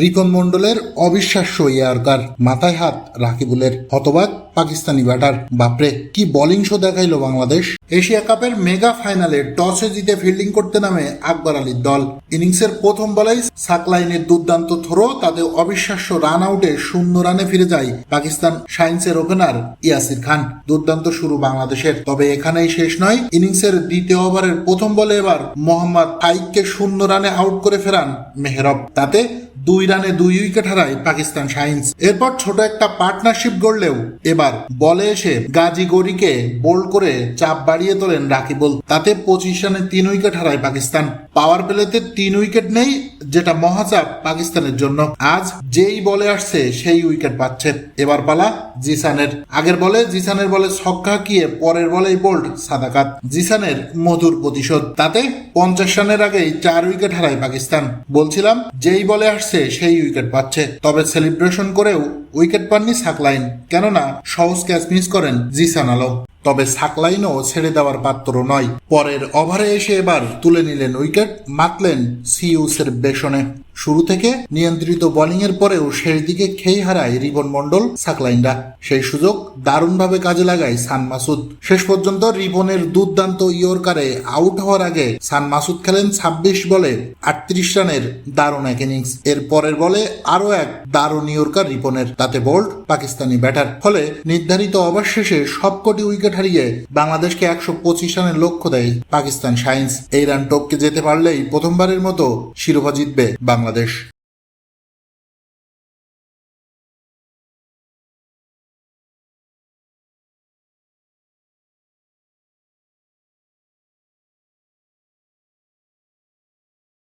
রিপন মন্ডলের অবিশ্বাস্য ইয়ারকার মাথায় হাত রাকিবুলের হতবাক পাকিস্তানি ব্যাটার। বাপরে, কি বোলিং শো দেখাইলো বাংলাদেশ? এশিয়া কাপের মেগা ফাইনালে টসে জিতে ফিল্ডিং করতে নামে আকবর আলীর দল। ইনিংসের প্রথম বলেই সাকলাইনের দুর্দান্ত থ্রো তাতে অবিশ্বাস্য রান আউটে শূন্য রানে ফিরে যায় পাকিস্তান সায়েন্সের ওপেনার ইয়াসির খান। দুর্দান্ত শুরু বাংলাদেশের। তবে এখানেই শেষ নয়, ইনিংসের দ্বিতীয় ওভারের প্রথম বলে এবার মোহাম্মদ ফাইককে শূন্য রানে আউট করে ফেরান মেহরব। তাতে দুই রানে দুই উইকেট হারায় পাকিস্তান সাইন্স এরপর ছোট একটা পার্টনারশিপ গড়লেও এবার বলে এসে গাজী গরিকে বোল্ড করে চাপ বাড়িয়ে তোলেন রাকিবুল তাতে পঁচিশ রানে তিন উইকেট হারায় পাকিস্তান। পাওয়ার প্লেতে তিন উইকেট নেই, যেটা মহাচাপ পাকিস্তানের জন্য। আজ যেই বলে আসছে, সেই উইকেট পাচ্ছে। এবার পালা জিসানের। আগের বলে জিসানের বলে ছক্কা হাঁকিয়ে পরের বলেই বোল্ড সাদাকাত। জিসানের মধুর প্রতিশোধ। তাতে পঞ্চাশ রানের আগেই চার উইকেট হারায় পাকিস্তান। বলছিলাম, যেই বলে আসছে সেই উইকেট পাচ্ছে। তবে সেলিব্রেশন করেও উইকেট পাননি সাকলাইন। কেননা, সহজ ক্যাচ মিস করেন জিসান আলম। তবে সাকলাইনও ছেড়ে দেওয়ার পাত্র নয়। পরের ওভারে এসে এবার তুলে নিলেন উইকেট, মাতলেন সিউসের বেশনে শুরু থেকে নিয়ন্ত্রিত বোলিং এর পরেও শেষ দিকে খেই হারায় রিবন মন্ডল সাকলাইনরা। সেই সুযোগ দারুণভাবে কাজে লাগায় সান মাসুদ। শেষ পর্যন্ত রিবনের দুর্দান্ত ইয়র্কারে আউট হওয়ার আগে সান মাসুদ খেলেন ছাব্বিশ বলে আটত্রিশ রানের দারুণ এক ইনিংস। এর পরের বলে আরও এক দারুণ ইয়র্কার রিপনের তাতে বোল্ড পাকিস্তানি ব্যাটার। ফলে নির্ধারিত ওভার শেষে সবকটি উইকেট হারিয়ে বাংলাদেশকে একশো পঁচিশ রানের লক্ষ্য দেয় পাকিস্তান সায়েন্স এই রান টপকে যেতে পারলেই প্রথমবারের মতো শিরোপা জিতবে বাংলাদেশ